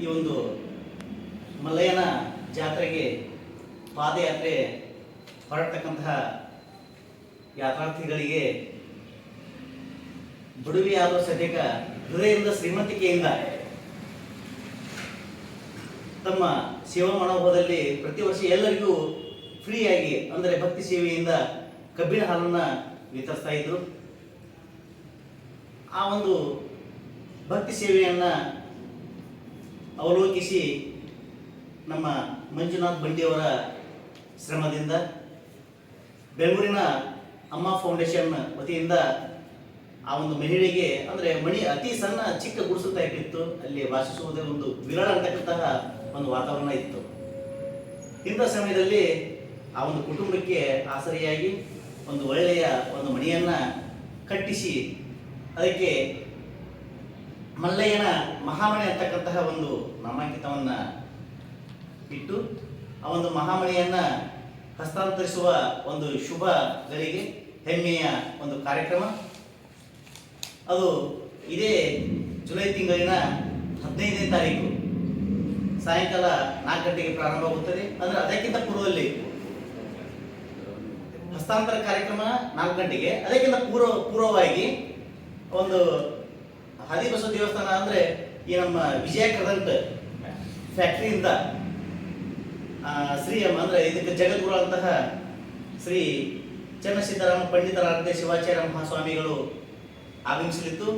ಈ ಒಂದು ಮಲಯನ ಜಾತ್ರೆಗೆ ಪಾದಯಾತ್ರೆ ಹೊರಡ್ತಕ್ಕಂತಹ ಯಾತ್ರಾರ್ಥಿಗಳಿಗೆ ಬಿಡುವಿಯಾದ ಸದ್ಯಕ ಹೃದಯದ ಶ್ರೀಮಂತಿಕೆಯಿಂದ ತಮ್ಮ ಸೇವಾ ಮನೋಭಾವದಲ್ಲಿ ಪ್ರತಿ ವರ್ಷ ಎಲ್ಲರಿಗೂ ಫ್ರೀಯಾಗಿ, ಅಂದರೆ ಭಕ್ತಿ ಸೇವೆಯಿಂದ ಕಬ್ಬಿನ ಹಾಲನ್ನು ವಿತರಿಸ್ತಾ ಇದ್ರು. ಆ ಒಂದು ಭಕ್ತಿ ಸೇವೆಯನ್ನು ಅವಲೋಕಿಸಿ ನಮ್ಮ ಮಂಜುನಾಥ್ ಬಂಡಿಯವರ ಶ್ರಮದಿಂದ ಬೆಂಗಳೂರಿನ ಅಮ್ಮ ಫೌಂಡೇಶನ್ ವತಿಯಿಂದ ಆ ಒಂದು ಮಹಿಳೆಗೆ, ಅಂದರೆ ಮಣಿ ಅತಿ ಸಣ್ಣ ಚಿಕ್ಕ ಗುಡಿಸುತ್ತಾ ಇಟ್ಟಿತ್ತು ಅಲ್ಲಿ ವಾಸಿಸುವುದೇ ಒಂದು ವಿರಳ ಅಂತಕ್ಕಂತಹ ಒಂದು ವಾತಾವರಣ ಇತ್ತು. ಇಂಥ ಸಮಯದಲ್ಲಿ ಆ ಒಂದು ಕುಟುಂಬಕ್ಕೆ ಆಸರಿಯಾಗಿ ಒಂದು ಒಳ್ಳೆಯ ಒಂದು ಮಣಿಯನ್ನು ಕಟ್ಟಿಸಿ, ಅದಕ್ಕೆ ಮಲ್ಲಯ್ಯನ ಮಹಾಮಣಿ ಅಂತಕ್ಕಂತಹ ಒಂದು ನಾಮಾಂಕಿತವನ್ನ ಇಟ್ಟು ಆ ಒಂದು ಮಹಾಮಣಿಯನ್ನ ಹಸ್ತಾಂತರಿಸುವ ಒಂದು ಶುಭ ಗಳಿಗೆ ಹೆಮ್ಮೆಯ ಒಂದು ಕಾರ್ಯಕ್ರಮ. ಅದು ಇದೇ ಜುಲೈ ತಿಂಗಳಿನ ಹದಿನೈದನೇ ತಾರೀಕು ಸಾಯಂಕಾಲ ನಾಲ್ಕು ಗಂಟೆಗೆ ಪ್ರಾರಂಭವಾಗುತ್ತದೆ ಅಂದ್ರೆ ಅದಕ್ಕಿಂತ ಪೂರ್ವದಲ್ಲಿ ಹಸ್ತಾಂತರ ಕಾರ್ಯಕ್ರಮ ನಾಲ್ಕು ಗಂಟೆಗೆ, ಅದಕ್ಕಿಂತ ಪೂರ್ವ ಪೂರ್ವವಾಗಿ ಒಂದು ಹದಿಬಸವ ದೇವಸ್ಥಾನ ಅಂದ್ರೆ ಈ ನಮ್ಮ ವಿಜಯ ಕದಂಟ್ ಫ್ಯಾಕ್ಟ್ರಿಯಿಂದ ಶ್ರೀ ಅಂದ್ರೆ ಇದಕ್ಕೆ ಜಗದ್ಗುರು ಅಂತಹ ಶ್ರೀ ಚನ್ನಸಿದ್ದರಾಮ ಪಂಡಿತರಾದ ಶಿವಾಚಾರ್ಯ ಮಹಾಸ್ವಾಮಿಗಳು ಆಗಮಿಸಲಿದ್ದು,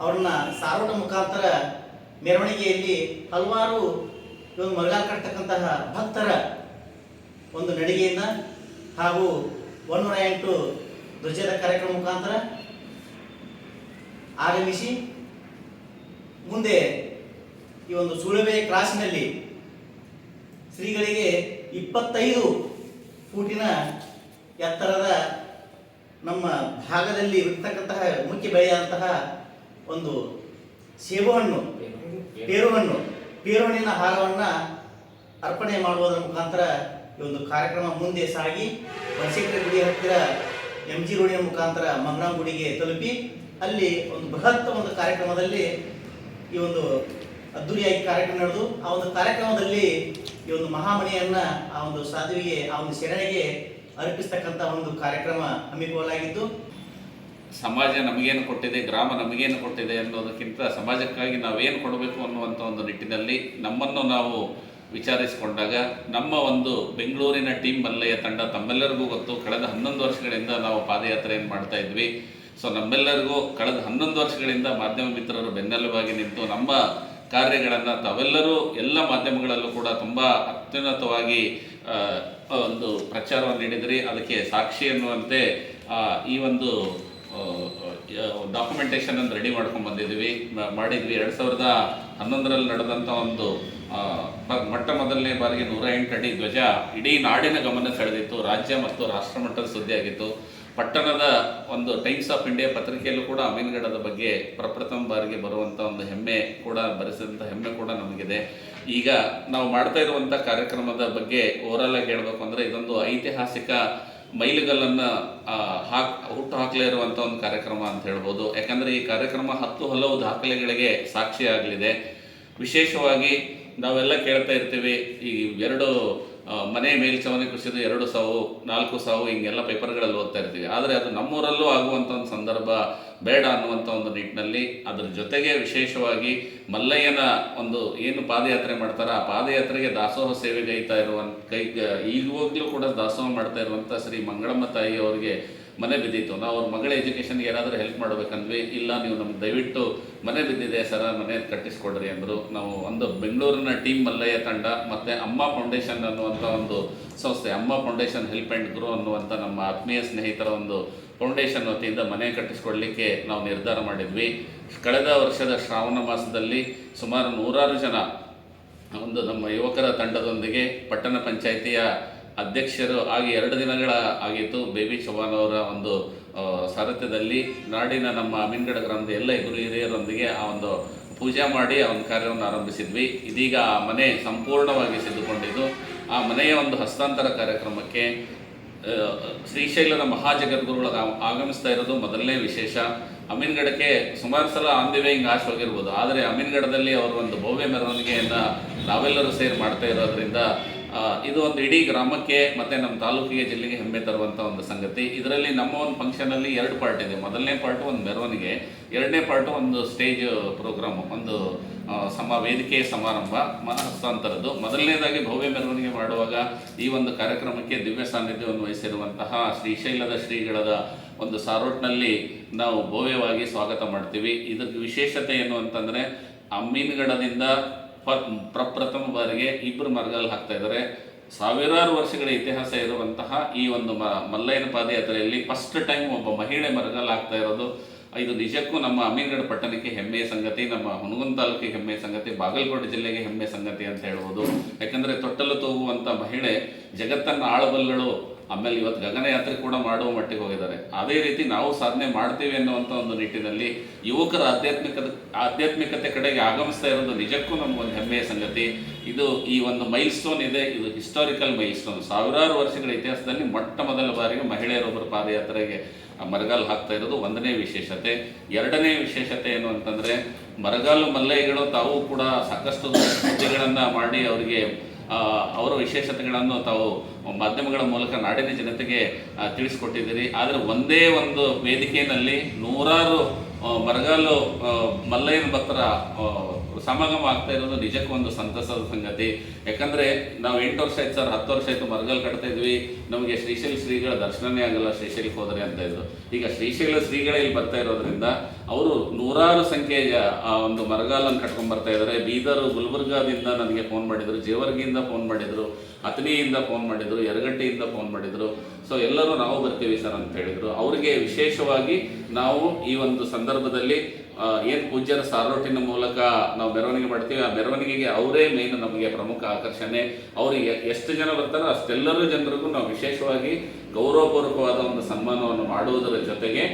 ಅವ್ರನ್ನ ಸಾರೋಟ ಮುಖಾಂತರ ಮೆರವಣಿಗೆಯಲ್ಲಿ ಹಲವಾರು ಇವಾಗ ಕಟ್ಟತಕ್ಕಂತಹ ಭಕ್ತರ ಒಂದು ನಡಿಗೆಯಿಂದ ಹಾಗೂ ಒಂದೂರ ಎಂಟು ಧ್ವಜದ ಕಾರ್ಯಕ್ರಮ ಮುಖಾಂತರ ಆಗಮಿಸಿ ಮುಂದೆ ಈ ಒಂದು ಸುಳುವೆ ಕ್ರಾಸ್ನಲ್ಲಿ ಶ್ರೀಗಳಿಗೆ ಇಪ್ಪತ್ತೈದು ಫೂಟಿನ ಎತ್ತರದ ನಮ್ಮ ಭಾಗದಲ್ಲಿ ಇರ್ತಕ್ಕಂತಹ ಮುಖ್ಯ ಬೆಳೆಯಾದಂತಹ ಒಂದು ಸೇಬು ಹಣ್ಣು ಪೇರು ಹಣ್ಣು ಪೇರು ಹಣ್ಣಿನ ಹಾರವನ್ನು ಅರ್ಪಣೆ ಮಾಡುವುದರ ಮುಖಾಂತರ ಈ ಒಂದು ಕಾರ್ಯಕ್ರಮ ಮುಂದೆ ಸಾಗಿ ಬನಶಂಕರಿ ಗುಡಿ ಹತ್ತಿರ ಎಂ ಜಿ ರೋಡಿನ ಮುಖಾಂತರ ಮಂಗನಾಂಗುಡಿಗೆ ತಲುಪಿ ಅಲ್ಲಿ ಒಂದು ಬೃಹತ್ ಒಂದು ಕಾರ್ಯಕ್ರಮದಲ್ಲಿ ಈ ಒಂದು ಅದ್ದೂರಿಯಾಗಿ ಕಾರ್ಯಕ್ರಮ ನಡೆದು, ಆ ಒಂದು ಕಾರ್ಯಕ್ರಮದಲ್ಲಿ ಈ ಒಂದು ಮಹಾಮಣಿಯನ್ನ, ಆ ಒಂದು ಸಾಧುವಿಗೆ, ಆ ಒಂದು ಶರಣೆಗೆ ಅರ್ಪಿಸ್ತಕ್ಕಂಥ ಒಂದು ಕಾರ್ಯಕ್ರಮ ಹಮ್ಮಿಕೊಳ್ಳಲಾಗಿತ್ತು. ಸಮಾಜ ನಮಗೇನು ಕೊಟ್ಟಿದೆ, ಗ್ರಾಮ ನಮಗೇನು ಕೊಟ್ಟಿದೆ ಅನ್ನೋದಕ್ಕಿಂತ ಸಮಾಜಕ್ಕಾಗಿ ನಾವೇನು ಕೊಡಬೇಕು ಅನ್ನುವಂಥ ಒಂದು ನಿಟ್ಟಿನಲ್ಲಿ ನಮ್ಮನ್ನು ನಾವು ವಿಚಾರಿಸಿಕೊಂಡಾಗ, ನಮ್ಮ ಒಂದು ಬೆಂಗಳೂರಿನ ಟೀಮ್ ಮಲ್ಲಯ್ಯ ತಂಡ ತಮ್ಮೆಲ್ಲರಿಗೂ ಗೊತ್ತು, ಕಳೆದ ಹನ್ನೊಂದು ವರ್ಷಗಳಿಂದ ನಾವು ಪಾದಯಾತ್ರೆಯನ್ನು ಮಾಡ್ತಾ ಇದ್ವಿ. ಸೊ ನಮ್ಮೆಲ್ಲರಿಗೂ ಕಳೆದ ಹನ್ನೊಂದು ವರ್ಷಗಳಿಂದ ಮಾಧ್ಯಮ ಮಿತ್ರರು ಬೆನ್ನೆಲುಬಾಗಿ ನಿಂತು ನಮ್ಮ ಕಾರ್ಯಗಳನ್ನು ತಾವೆಲ್ಲರೂ ಎಲ್ಲ ಮಾಧ್ಯಮಗಳಲ್ಲೂ ಕೂಡ ತುಂಬ ಅತ್ಯುನ್ನತವಾಗಿ ಒಂದು ಪ್ರಚಾರವನ್ನು ನೀಡಿದ್ರಿ. ಅದಕ್ಕೆ ಸಾಕ್ಷಿ ಎನ್ನುವಂತೆ ಈ ಒಂದು ಡಾಕ್ಯುಮೆಂಟೇಶನ್ ಅನ್ನು ರೆಡಿ ಮಾಡ್ಕೊಂಡು ಬಂದಿದ್ವಿ ಮಾಡಿದ್ವಿ. ಎರಡು ಸಾವಿರದ ಹನ್ನೊಂದರಲ್ಲಿ ನಡೆದಂಥ ಒಂದು ಮೊಟ್ಟ ಮೊದಲನೇ ಬಾರಿಗೆ ನೂರ ಎಂಟು ಅಡಿ ಧ್ವಜ ಇಡೀ ನಾಡಿನ ಗಮನ ಸೆಳೆದಿತ್ತು. ರಾಜ್ಯ ಮತ್ತು ರಾಷ್ಟ್ರ ಮಟ್ಟದ ಸುದ್ದಿಯಾಗಿತ್ತು ಪಟ್ಟಣದ ಒಂದು ಟೈಮ್ಸ್ ಆಫ್ ಇಂಡಿಯಾ ಪತ್ರಿಕೆಯಲ್ಲೂ ಕೂಡ ಅಮೀನ್ಗಢದ ಬಗ್ಗೆ ಪ್ರಪ್ರಥಮ ಬಾರಿಗೆ ಬರುವಂಥ ಒಂದು ಹೆಮ್ಮೆ ಕೂಡ ಬರೆಸಿದಂಥ ಹೆಮ್ಮೆ ಕೂಡ ನಮಗಿದೆ. ಈಗ ನಾವು ಮಾಡ್ತಾ ಇರುವಂಥ ಕಾರ್ಯಕ್ರಮದ ಬಗ್ಗೆ ಓವರಾಲ್ ಆಗಿ ಹೇಳಬೇಕು ಅಂದರೆ ಇದೊಂದು ಐತಿಹಾಸಿಕ ಮೈಲುಗಲ್ಲನ್ನು ಹಾಕ್, ಹುಟ್ಟು ಹಾಕಲೇ ಇರುವಂಥ ಒಂದು ಕಾರ್ಯಕ್ರಮ ಅಂತ ಹೇಳ್ಬೋದು. ಯಾಕಂದರೆ ಈ ಕಾರ್ಯಕ್ರಮ ಹತ್ತು ಹಲವು ದಾಖಲೆಗಳಿಗೆ ಸಾಕ್ಷಿಯಾಗಲಿದೆ ವಿಶೇಷವಾಗಿ ನಾವೆಲ್ಲ ಕೇಳ್ತಾ ಇರ್ತೀವಿ, ಈ ಎರಡು ಮನೆ ಮೇಲ್ಛಾವಣಿ ಕುಸಿದು ಎರಡು ಸಾವು, ನಾಲ್ಕು ಸಾವು, ಹಿಂಗೆಲ್ಲ ಪೇಪರ್ಗಳಲ್ಲಿ ಓದ್ತಾ ಇರ್ತೀವಿ. ಆದರೆ ಅದು ನಮ್ಮೂರಲ್ಲೂ ಆಗುವಂಥ ಒಂದು ಸಂದರ್ಭ ಬೇಡ ಅನ್ನುವಂಥ ಒಂದು ನಿಟ್ಟಿನಲ್ಲಿ ಅದರ ಜೊತೆಗೆ ವಿಶೇಷವಾಗಿ ಮಲ್ಲಯ್ಯನ ಒಂದು ಏನು ಪಾದಯಾತ್ರೆ ಮಾಡ್ತಾರೆ ಆ ಪಾದಯಾತ್ರೆಗೆ ದಾಸೋಹ ಸೇವೆಗೈತಾ ಇರುವಂಥ ಕೈ ಈಗವಾಗಲೂ ಕೂಡ ದಾಸೋಹ ಮಾಡ್ತಾ ಇರುವಂಥ ಶ್ರೀ ಮಂಗಳಮ್ಮ ತಾಯಿ ಅವರಿಗೆ ಮನೆ ಬಿದ್ದಿತ್ತು. ನಾವು ಅವ್ರ ಮಗಳ ಎಜುಕೇಷನ್ಗೆ ಏನಾದರೂ ಹೆಲ್ಪ್ ಮಾಡ್ಬೇಕಂದ್ವಿ. ಇಲ್ಲ, ನೀವು ನಮ್ಗೆ ದಯವಿಟ್ಟು ಮನೆ ಬಿದ್ದಿದೆ ಸರ, ಮನೆ ಕಟ್ಟಿಸ್ಕೊಡ್ರಿ ಅಂದರು. ನಾವು ಒಂದು ಬೆಂಗಳೂರಿನ ಟೀಮ್ ಮಲ್ಲಯ್ಯ ತಂಡ ಮತ್ತು ಅಮ್ಮ ಫೌಂಡೇಶನ್ ಅನ್ನುವಂಥ ಒಂದು ಸಂಸ್ಥೆ, ಅಮ್ಮ ಫೌಂಡೇಶನ್ ಹೆಲ್ಪ್ ಆ್ಯಂಡ್ ಗ್ರೋ ಅನ್ನುವಂಥ ನಮ್ಮ ಆತ್ಮೀಯ ಸ್ನೇಹಿತರ ಒಂದು ಫೌಂಡೇಶನ್ ವತಿಯಿಂದ ಮನೆ ಕಟ್ಟಿಸ್ಕೊಡ್ಲಿಕ್ಕೆ ನಾವು ನಿರ್ಧಾರ ಮಾಡಿದ್ವಿ. ಕಳೆದ ವರ್ಷದ ಶ್ರಾವಣ ಮಾಸದಲ್ಲಿ ಸುಮಾರು ನೂರಾರು ಜನ ಒಂದು ನಮ್ಮ ಯುವಕರ ತಂಡದೊಂದಿಗೆ ಪಟ್ಟಣ ಪಂಚಾಯಿತಿಯ ಅಧ್ಯಕ್ಷರು ಆಗಿ ಎರಡು ದಿನಗಳ ಆಗಿತ್ತು. ಬೇಬಿ ಚೌಹಾನ್ ಅವರ ಒಂದು ಸಾರಥ್ಯದಲ್ಲಿ ನಾಡಿನ ನಮ್ಮ ಅಮೀನ್ಗಢ ಗ್ರಾಮದ ಎಲ್ಲ ಗುರು ಹಿರಿಯರೊಂದಿಗೆ ಆ ಒಂದು ಪೂಜೆ ಮಾಡಿ ಆ ಒಂದು ಕಾರ್ಯವನ್ನು ಆರಂಭಿಸಿದ್ವಿ. ಇದೀಗ ಆ ಮನೆ ಸಂಪೂರ್ಣವಾಗಿ ಸಿದ್ಧಗೊಂಡಿದ್ದು ಆ ಮನೆಯ ಒಂದು ಹಸ್ತಾಂತರ ಕಾರ್ಯಕ್ರಮಕ್ಕೆ ಶ್ರೀಶೈಲದ ಮಹಾಜಗದ್ಗುರುಗಳು ಆಗ- ಆಗಮಿಸ್ತಾ ಇರೋದು ಮೊದಲನೇ ವಿಶೇಷ. ಅಮೀನ್ಗಡಕ್ಕೆ ಸುಮಾರು ಸಲ ಆನ್ ದಿ ವೇ ಹಿಂಗೆ ಆಶ್ ಹೋಗಿರ್ಬೋದು. ಆದರೆ ಅಮೀನ್ಗಡದಲ್ಲಿ ಅವರು ಒಂದು ಭವ್ಯ ಮೆರವಣಿಗೆಯನ್ನು ನಾವೆಲ್ಲರೂ ಸೇರಿ ಮಾಡ್ತಾ ಇರೋದ್ರಿಂದ ಇದು ಒಂದು ಇಡೀ ಗ್ರಾಮಕ್ಕೆ ಮತ್ತು ನಮ್ಮ ತಾಲೂಕಿಗೆ ಜಿಲ್ಲೆಗೆ ಹೆಮ್ಮೆ ತರುವಂಥ ಒಂದು ಸಂಗತಿ. ಇದರಲ್ಲಿ ನಮ್ಮ ಒಂದು ಫಂಕ್ಷನಲ್ಲಿ ಎರಡು ಪಾರ್ಟ್ ಇದೆ. ಮೊದಲನೇ ಪಾರ್ಟು ಒಂದು ಮೆರವಣಿಗೆ, ಎರಡನೇ ಪಾರ್ಟು ಒಂದು ಸ್ಟೇಜ್ ಪ್ರೋಗ್ರಾಮ್, ಒಂದು ಸಮ, ವೇದಿಕೆ ಸಮಾರಂಭ ಮ- ಹಸ್ತಾಂತರದ್ದು ಮೊದಲನೇದಾಗಿ ಭವ್ಯ ಮೆರವಣಿಗೆ ಮಾಡುವಾಗ ಈ ಒಂದು ಕಾರ್ಯಕ್ರಮಕ್ಕೆ ದಿವ್ಯ ಸಾನ್ನಿಧ್ಯವನ್ನು ವಹಿಸಿರುವಂತಹ ಶ್ರೀಶೈಲದ ಶ್ರೀಗಳದ ಒಂದು ಸಾರೋಟ್ನಲ್ಲಿ ನಾವು ಭವ್ಯವಾಗಿ ಸ್ವಾಗತ ಮಾಡ್ತೀವಿ. ಇದಕ್ಕೆ ವಿಶೇಷತೆ ಏನು ಅಂತಂದರೆ ಅಮ್ಮೀನ್ಗಡದಿಂದ ಪ್ರಪ್ರಥಮ ಬಾರಿಗೆ ಇಬ್ಬರು ಮರಗಲ್ ಹಾಕ್ತಾ ಇದ್ದಾರೆ ಸಾವಿರಾರು ವರ್ಷಗಳ ಇತಿಹಾಸ ಇರುವಂತಹ ಈ ಒಂದು ಮ ಮಲ್ಲಯ್ಯನ ಪಾದಯಾತ್ರೆಯಲ್ಲಿ ಫಸ್ಟ್ ಟೈಮ್ ಒಬ್ಬ ಮಹಿಳೆ ಮರಗಲ್ ಹಾಕ್ತಾ ಇರೋದು. ಇದು ನಿಜಕ್ಕೂ ನಮ್ಮ ಅಮೀನ್ಗಢ ಪಟ್ಟಣಕ್ಕೆ ಹೆಮ್ಮೆಯ ಸಂಗತಿ, ನಮ್ಮ ಹುನಗುಂದ ತಾಲೂಕಿಗೆ ಹೆಮ್ಮೆಯ ಸಂಗತಿ, ಬಾಗಲಕೋಟೆ ಜಿಲ್ಲೆಗೆ ಹೆಮ್ಮೆಯ ಸಂಗತಿ ಅಂತ ಹೇಳ್ಬೋದು. ಯಾಕಂದ್ರೆ ತೊಟ್ಟಲು ತೂಗುವಂಥ ಮಹಿಳೆ ಜಗತ್ತನ್ನು ಆಳಬಲ್ಲಳು. ಆಮೇಲೆ ಇವತ್ತು ಗಗನಯಾತ್ರೆ ಕೂಡ ಮಾಡುವ ಮಟ್ಟಿಗೆ ಹೋಗಿದ್ದಾರೆ. ಅದೇ ರೀತಿ ನಾವು ಸಾಧನೆ ಮಾಡ್ತೀವಿ ಅನ್ನುವಂಥ ಒಂದು ನಿಟ್ಟಿನಲ್ಲಿ ಯುವಕರ ಆಧ್ಯಾತ್ಮಿಕದ ಆಧ್ಯಾತ್ಮಿಕತೆ ಕಡೆಗೆ ಆಗಮಿಸ್ತಾ ಇರೋದು ನಿಜಕ್ಕೂ ನಮಗೊಂದು ಹೆಮ್ಮೆಯ ಸಂಗತಿ. ಇದು ಈ ಒಂದು ಮೈಲ್ ಸ್ಟೋನ್ ಇದೆ, ಇದು ಹಿಸ್ಟಾರಿಕಲ್ ಮೈಲ್ ಸ್ಟೋನ್ ಸಾವಿರಾರು ವರ್ಷಗಳ ಇತಿಹಾಸದಲ್ಲಿ ಮೊಟ್ಟ ಮೊದಲ ಬಾರಿಗೆ ಮಹಿಳೆಯರೊಬ್ಬರು ಪಾದಯಾತ್ರೆಗೆ ಮರಗಾಲು ಹಾಕ್ತಾ ಇರೋದು ಒಂದನೇ ವಿಶೇಷತೆ. ಎರಡನೇ ವಿಶೇಷತೆ ಏನು ಅಂತಂದರೆ ಮರಗಾಲು ಮಲ್ಲಯ್ಯಗಳು ತಾವು ಕೂಡ ಸಾಕಷ್ಟು ಪೂಜೆಗಳನ್ನು ಮಾಡಿ ಅವರಿಗೆ ಅವರ ವಿಶೇಷತೆಗಳನ್ನು ತಾವು ಮಾಧ್ಯಮಗಳ ಮೂಲಕ ನಾಡಿನ ಜನತೆಗೆ ತಿಳಿಸಿಕೊಟ್ಟಿದ್ದೀರಿ. ಆದರೆ ಒಂದೇ ಒಂದು ವೇದಿಕೆಯಲ್ಲಿ ನೂರಾರು ಬರಗಾಲು ಮಲ್ಲಯ್ಯನ ಭಕ್ತರ ಸಮಾಗಮ ಆಗ್ತಾ ಇರೋದು ನಿಜಕ್ಕೂ ಒಂದು ಸಂತಸದ ಸಂಗತಿ. ಯಾಕಂದ್ರೆ ನಾವು ಎಂಟು ವರ್ಷ ಆಯ್ತು ಸರ್, ಹತ್ತು ವರ್ಷ ಆಯ್ತು ಮರಗಲ್ ಕಟ್ತಾ ಇದ್ವಿ. ನಮಗೆ ಶ್ರೀಶೈಲ ಶ್ರೀಗಳ ದರ್ಶನನೇ ಆಗಲ್ಲ ಶ್ರೀಶೈಲಕ್ಕೆ ಹೋದ್ರೆ ಅಂತ ಇದ್ರು. ಈಗ ಶ್ರೀಶೈಲ ಶ್ರೀಗಳೇ ಇಲ್ಲಿ ಬರ್ತಾ ಇರೋದ್ರಿಂದ ಅವರು ನೂರಾರು ಸಂಖ್ಯೆಯ ಆ ಒಂದು ಮರಗಾಲನ್ನು ಕಟ್ಕೊಂಡ್ ಬರ್ತಾ ಇದ್ದಾರೆ ಬೀದರ್, ಗುಲ್ಬರ್ಗಾದಿಂದ ನನಗೆ ಫೋನ್ ಮಾಡಿದ್ರು, ಜೇವರ್ಗಿಯಿಂದ ಫೋನ್ ಮಾಡಿದ್ರು ಅತನಿಯಿಂದ ಫೋನ್ ಮಾಡಿದ್ರು ಯರಗಟ್ಟಿಯಿಂದ ಫೋನ್ ಮಾಡಿದ್ರು. ಸೊ ಎಲ್ಲರೂ ನಾವು ಬರ್ತೀವಿ ಸರ್ ಅಂತ ಹೇಳಿದ್ರು. ಅವರಿಗೆ ವಿಶೇಷವಾಗಿ ನಾವು ಈ ಒಂದು ಸಂದರ್ಭದಲ್ಲಿ ಏನ್ ಪೂಜ್ಯರ ಸಾರೋಟಿನ ಮೂಲಕ ನಾವು ಮೆರವಣಿಗೆ ಮಾಡ್ತೀವಿ, ಆ ಮೆರವಣಿಗೆಗೆ ಅವರೇ ಮೇನ್ ನಮಗೆ ಪ್ರಮುಖ ಆಕರ್ಷಣೆ. ಅವರಿಗೆ ಎಷ್ಟು ಜನ ಬರ್ತಾರೋ ಅಷ್ಟೆಲ್ಲರೂ ಜನರಿಗೂ ನಾವು ವಿಶೇಷವಾಗಿ ಗೌರವಪೂರ್ವಕವಾದ ಒಂದು ಸನ್ಮಾನವನ್ನು ಮಾಡುವುದರ ಜೊತೆಗೆ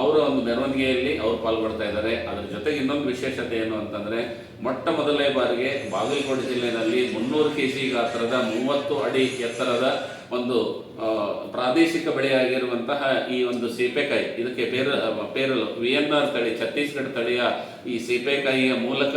ಅವರ ಒಂದು ಮೆರವಣಿಗೆಯಲ್ಲಿ ಅವರು ಪಾಲ್ಗೊಳ್ತಾ ಇದ್ದಾರೆ. ಅದರ ಜೊತೆಗೆ ಇನ್ನೊಂದು ವಿಶೇಷತೆ ಏನು ಅಂತಂದ್ರೆ, ಮೊಟ್ಟ ಮೊದಲನೇ ಬಾರಿಗೆ ಬಾಗಲಕೋಟೆ ಜಿಲ್ಲೆಯಲ್ಲಿ ಮುನ್ನೂರು ಕೆ ಜಿ ಗಾತ್ರದ ಮೂವತ್ತು ಅಡಿ ಎತ್ತರದ ಒಂದು ಪ್ರಾದೇಶಿಕ ಬೆಳೆಯಾಗಿರುವಂತಹ ಈ ಒಂದು ಸೀಪೆಕಾಯಿ, ಇದಕ್ಕೆ ಪೇರ ಪೇರಲು ವಿ ಎನ್ ಆರ್ ತಳಿ, ಛತ್ತೀಸ್ಗಢ ತಳಿಯ ಈ ಸೀಪೆಕಾಯಿಯ ಮೂಲಕ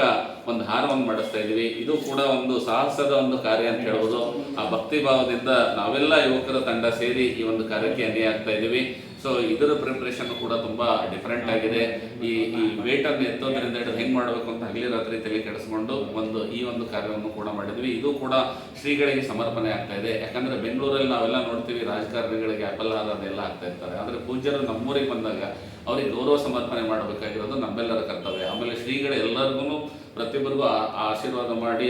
ಒಂದು ಹಾರವನ್ನು ಮಾಡಿಸ್ತಾ ಇದ್ದೀವಿ. ಇದು ಕೂಡ ಒಂದು ಸಾಹಸದ ಒಂದು ಕಾರ್ಯ ಅಂತ ಹೇಳ್ಬೋದು. ಆ ಭಕ್ತಿ ಭಾವದಿಂದ ನಾವೆಲ್ಲ ಯುವಕರ ತಂಡ ಸೇರಿ ಈ ಒಂದು ಕಾರ್ಯಕ್ಕೆ ಅನ್ಯ ಆಗ್ತಾ ಇದ್ದೀವಿ. ಸೊ ಇದರ ಪ್ರಿಪ್ರೇಷನ್ ಕೂಡ ತುಂಬಾ ಡಿಫರೆಂಟ್ ಆಗಿದೆ. ಈ ಈ ವೇಟ್ ಅನ್ನು ಎತ್ತೋದ್ರಿಂದ ಹಿಡಿದು ಹೆಂಗ್ ಮಾಡಬೇಕು ಅಂತ ಹಗಲಿ ರಾತ್ರಿ ತಲೆ ಕೆಡಿಸ್ಕೊಂಡು ಒಂದು, ಈ ಒಂದು ಕಾರ್ಯವನ್ನು ಕೂಡ ಮಾಡಿದ್ವಿ. ಇದು ಕೂಡ ಶ್ರೀಗಳಿಗೆ ಸಮರ್ಪಣೆ ಆಗ್ತಾ ಇದೆ. ಯಾಕಂದ್ರೆ ಬೆಂಗಳೂರಲ್ಲಿ ನಾವೆಲ್ಲ ನೋಡ್ತೀವಿ ರಾಜಕಾರಣಿಗಳಿಗೆ ಆಪಲ್ ಹಾರ ಅದೆಲ್ಲ ಆಗ್ತಾ ಇರ್ತಾರೆ. ಆದರೆ ಪೂಜ್ಯರು ನಮ್ಮೂರಿಗೆ ಬಂದಾಗ ಅವ್ರಿಗೆ ಗೌರವ ಸಮರ್ಪಣೆ ಮಾಡಬೇಕಾಗಿರೋದು ನಮ್ಮೆಲ್ಲರ ಕರ್ತವ್ಯ. ಆಮೇಲೆ ಶ್ರೀಗಳು ಎಲ್ಲರಿಗೂ ಪ್ರತಿಯೊಬ್ಬರಿಗೂ ಆಶೀರ್ವಾದ ಮಾಡಿ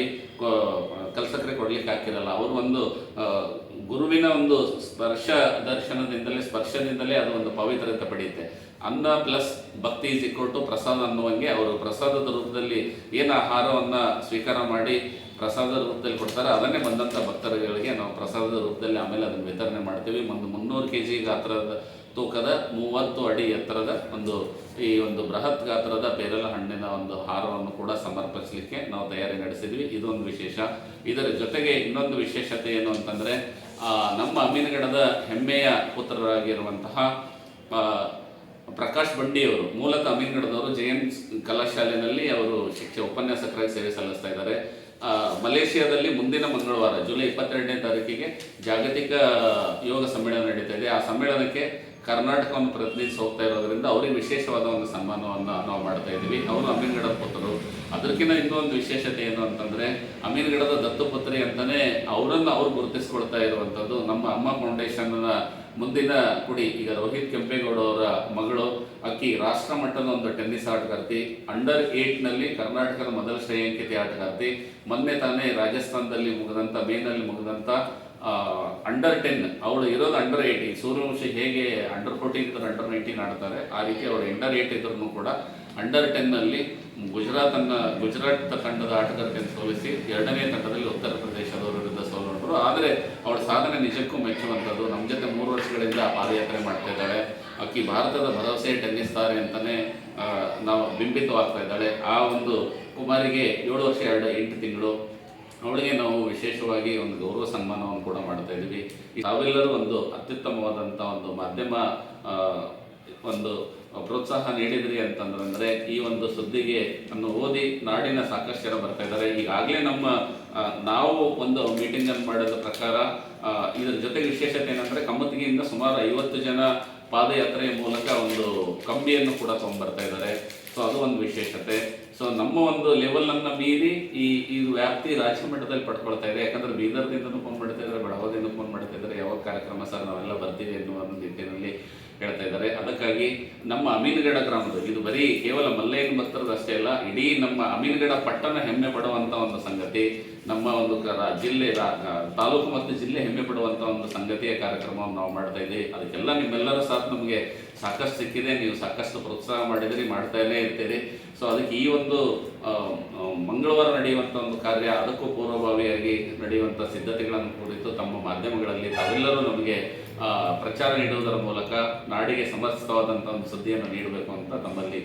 ಕಲ್ಸಕ್ರೆ ಕೊಡ್ಲಿಕ್ಕೆ ಹಾಕಿರಲ್ಲ ಅವರು ಒಂದು ಗುರುವಿನ ಒಂದು ಸ್ಪರ್ಶ ದರ್ಶನದಿಂದಲೇ ಸ್ಪರ್ಶದಿಂದಲೇ ಅದು ಒಂದು ಪವಿತ್ರತೆ ಪಡೆಯುತ್ತೆ. ಅನ್ನ ಪ್ಲಸ್ ಭಕ್ತಿ ಇಸ್ ಇಕ್ವಲ್ ಟು ಪ್ರಸಾದ ಅನ್ನುವಂಗೆ ಅವರು ಪ್ರಸಾದದ ರೂಪದಲ್ಲಿ ಏನು ಆಹಾರವನ್ನ ಸ್ವೀಕಾರ ಮಾಡಿ ಪ್ರಸಾದದ ರೂಪದಲ್ಲಿ ಕೊಡ್ತಾರೆ ಅದನ್ನೇ ಬಂದಂಥ ಭಕ್ತರುಗಳಿಗೆ ನಾವು ಪ್ರಸಾದದ ರೂಪದಲ್ಲಿ ಆಮೇಲೆ ಅದನ್ನು ವಿತರಣೆ ಮಾಡ್ತೀವಿ. ಒಂದು ಮುನ್ನೂರು ಕೆ ಜಿ ಗಾತ್ರದ ತೂಕದ ಮೂವತ್ತು ಅಡಿ ಎತ್ತರದ ಒಂದು ಈ ಒಂದು ಬೃಹತ್ ಗಾತ್ರದ ಪೇರಲ ಹಣ್ಣಿನ ಒಂದು ಹಾರವನ್ನು ಕೂಡ ಸಮರ್ಪಿಸಲಿಕ್ಕೆ ನಾವು ತಯಾರಿ ನಡೆಸಿದ್ವಿ. ಇದೊಂದು ವಿಶೇಷ. ಇದರ ಜೊತೆಗೆ ಇನ್ನೊಂದು ವಿಶೇಷತೆ ಏನು ಅಂತಂದ್ರೆ ನಮ್ಮ ಅಮೀನಗಡದ ಹೆಮ್ಮೆಯ ಪುತ್ರರಾಗಿರುವಂತಹ ಪ್ರಕಾಶ್ ಬಂಡಿಯವರು, ಮೂಲತಃ ಜೆ ಎನ್ ಕಲಾಶಾಲೆಯಲ್ಲಿ ಅವರು ಶಿಕ್ಷೆ ಉಪನ್ಯಾಸಕರಾಗಿ ಸೇವೆ ಸಲ್ಲಿಸ್ತಾ ಇದ್ದಾರೆ. ಮಲೇಷಿಯಾದಲ್ಲಿ ಮುಂದಿನ ಮಂಗಳವಾರ, ಜುಲೈ ಇಪ್ಪತ್ತೆರಡನೇ ತಾರೀಕಿಗೆ ಜಾಗತಿಕ ಯೋಗ ಸಮ್ಮೇಳನ ನಡೀತಾ ಇದೆ. ಆ ಸಮ್ಮೇಳನಕ್ಕೆ ಕರ್ನಾಟಕವನ್ನು ಪ್ರತಿನಿಧಿಸಿ ಹೋಗ್ತಾ ಇರೋದ್ರಿಂದ ಅವರಿಗೆ ವಿಶೇಷವಾದ ಒಂದು ಸನ್ಮಾನವನ್ನು ನಾವು ಮಾಡ್ತಾ ಇದ್ದೀವಿ. ಅವರು ಅಮೀನ್ಗಡದ ಪುತ್ರರು. ಅದಕ್ಕಿಂತ ಇನ್ನೊಂದು ವಿಶೇಷತೆ ಏನು ಅಂತಂದರೆ ಅಮೀನ್ಗಡದ ದತ್ತುಪುತ್ರಿ ಅಂತಲೇ ಅವರನ್ನು ಅವ್ರು ಗುರುತಿಸ್ಕೊಳ್ತಾ ಇರುವಂಥದ್ದು ನಮ್ಮ ಅಮ್ಮ ಫೌಂಡೇಶನ್ನ ಮುಂದಿನ ಕುಡಿ, ಈಗ ರೋಹಿತ್ ಕೆಂಪೇಗೌಡ ಅವರ ಮಗಳು, ಅಕ್ಕಿ ರಾಷ್ಟ್ರ ಮಟ್ಟದ ಒಂದು ಟೆನ್ನಿಸ್ ಆಟಗಾರ್ತಿ ಅಂಡರ್ ಏಟ್ನಲ್ಲಿ ಕರ್ನಾಟಕದ ಮೊದಲ ಶ್ರೇಯಾಂಕಿತ ಆಟಗಾರ್ತಿ, ಮೊನ್ನೆ ತಾನೇ ರಾಜಸ್ಥಾನದಲ್ಲಿ ಮುಗಿದಂಥ ಮೇನಲ್ಲಿ ಮುಗಿದಂಥ ಅಂಡರ್ ಟೆನ್ ಅವಳು ಇರೋದು ಅಂಡರ್ ಏಟ್ ಈ ಸೂರ್ಯವಂಶಿ ಹೇಗೆ ಅಂಡರ್ ಫೋರ್ಟೀನ್ ಇದ್ರೆ ಅಂಡರ್ ನೈನ್ಟೀನ್ ಆಡ್ತಾರೆ, ಆ ರೀತಿ ಅವರು ಅಂಡರ್ ಏಟ್ ಇದ್ರೂ ಕೂಡ ಅಂಡರ್ ಟೆನ್ ಗುಜರಾತನ್ನು, ಗುಜರಾತ್ ತಂಡದ ಆಟಗಾರ್ತಿಯನ್ನು ಸೋಲಿಸಿ ಎರಡನೇ ತಂಡದಲ್ಲಿ ಉತ್ತರ ಪ್ರದೇಶದವರ ಆದರೆ ಅವಳ ಸಾಧನೆ ನಿಜಕ್ಕೂ ಮೆಚ್ಚುವಂಥದ್ದು. ನಮ್ಮ ಜೊತೆ ಮೂರು ವರ್ಷಗಳಿಂದ ಪಾದಯಾತ್ರೆ ಮಾಡ್ತಾ ಇದ್ದಾಳೆ. ಅಕ್ಕಿ ಭಾರತದ ಭರವಸೆ ಟೆನ್ನಿಸ್ತಾರೆ ಅಂತಲೇ ನಾವು ಬಿಂಬಿತವಾಗ್ತಾ ಇದ್ದಾಳೆ. ಆ ಒಂದು ಕುಮಾರಿಗೆ ಏಳು ವರ್ಷ ಎರಡು ಎಂಟು ತಿಂಗಳು. ಅವಳಿಗೆ ನಾವು ವಿಶೇಷವಾಗಿ ಒಂದು ಗೌರವ ಸನ್ಮಾನವನ್ನು ಕೂಡ ಮಾಡ್ತಾ ಇದ್ದೀವಿ. ನಾವೆಲ್ಲರೂ ಒಂದು ಅತ್ಯುತ್ತಮವಾದಂಥ ಒಂದು ಮಾಧ್ಯಮ ಒಂದು ಪ್ರೋತ್ಸಾಹ ನೀಡಿದ್ರಿ ಅಂತಂದ್ರೆ. ಈ ಒಂದು ಸುದ್ದಿಗೆ ಅನ್ನು ಓದಿ ನಾಡಿನ ಸಾಕಷ್ಟು ಜನ ಬರ್ತಾ ಇದ್ದಾರೆ. ಈಗಾಗಲೇ ನಮ್ಮ ನಾವು ಒಂದು ಮೀಟಿಂಗ್ ಅನ್ನು ಮಾಡಿದ ಪ್ರಕಾರ ಇದರ ಜೊತೆಗೆ ವಿಶೇಷತೆ ಏನಂದ್ರೆ ಕಮ್ಮತ್ತಿಗೆಯಿಂದ ಸುಮಾರು ಐವತ್ತು ಜನ ಪಾದಯಾತ್ರೆಯ ಮೂಲಕ ಒಂದು ಕಂಬಿಯನ್ನು ಕೂಡ ತಗೊಂಡ್ಬರ್ತಾ ಇದ್ದಾರೆ. ಸೊ ಅದು ಒಂದು ವಿಶೇಷತೆ. ಸೊ ನಮ್ಮ ಒಂದು ಲೆವೆಲ್ ಅನ್ನ ಮೀರಿ ಈ ಈ ವ್ಯಾಪ್ತಿ ರಾಜ್ಯ ಮಟ್ಟದಲ್ಲಿ ಪಡ್ಕೊಳ್ತಾ ಇದೆ. ಯಾಕಂದ್ರೆ ಬೀದರ್ದಿಂದ ಫೋನ್ ಮಾಡ್ತಾ ಇದ್ದಾರೆ, ಬಡವದಿಂದ ಫೋನ್ ಮಾಡ್ತಾ ಇದ್ದಾರೆ. ಯಾವ ಕಾರ್ಯಕ್ರಮ ಸರ್ ನಾವೆಲ್ಲ ಬರ್ತೀವಿ ಎನ್ನುವ ಒಂದು ನಿಟ್ಟಿನಲ್ಲಿ ಹೇಳ್ತಾ ಇದ್ದಾರೆ. ಅದಕ್ಕಾಗಿ ನಮ್ಮ ಅಮೀನ್ಗಡ ಗ್ರಾಮದ ಇದು ಬರೀ ಕೇವಲ ಮಲ್ಲೇನ್ ಭಕ್ತರದ್ದು ಅಷ್ಟೇ ಅಲ್ಲ, ಇಡೀ ನಮ್ಮ ಅಮೀನ್ಗಡ ಪಟ್ಟಣ ಹೆಮ್ಮೆ ಪಡುವಂತ ಒಂದು ಸಂಗತಿ. ನಮ್ಮ ಒಂದು ಜಿಲ್ಲೆ ತಾಲೂಕು ಮತ್ತು ಜಿಲ್ಲೆ ಹೆಮ್ಮೆ ಪಡುವಂಥ ಒಂದು ಸಂಗತಿಯ ಕಾರ್ಯಕ್ರಮವನ್ನು ನಾವು ಮಾಡ್ತಾ ಇದ್ದೀವಿ. ಅದಕ್ಕೆಲ್ಲ ನಿಮ್ಮೆಲ್ಲರ ಸಾಥ್ ನಮಗೆ ಸಾಕಷ್ಟು ಸಿಕ್ಕಿದೆ. ನೀವು ಸಾಕಷ್ಟು ಪ್ರೋತ್ಸಾಹ ಮಾಡಿದ್ರಿ, ಮಾಡ್ತಾನೇ ಇರ್ತೀರಿ. ಸೊ ಅದಕ್ಕೆ ಈ ಒಂದು ಮಂಗಳವಾರ ನಡೆಯುವಂಥ ಒಂದು ಕಾರ್ಯ, ಅದಕ್ಕೂ ಪೂರ್ವಭಾವಿಯಾಗಿ ನಡೆಯುವಂಥ ಸಿದ್ಧತೆಗಳನ್ನು ಕುರಿತು ತಮ್ಮ ಮಾಧ್ಯಮಗಳಲ್ಲಿ ತಾವೆಲ್ಲರೂ ನಮಗೆ ಪ್ರಚಾರ ನೀಡುವುದರ ಮೂಲಕ ನಾಡಿಗೆ ಸಮರ್ಥ ಒಂದು ಸುದ್ದಿಯನ್ನು ನೀಡಬೇಕು ಅಂತ ತಮ್ಮಲ್ಲಿ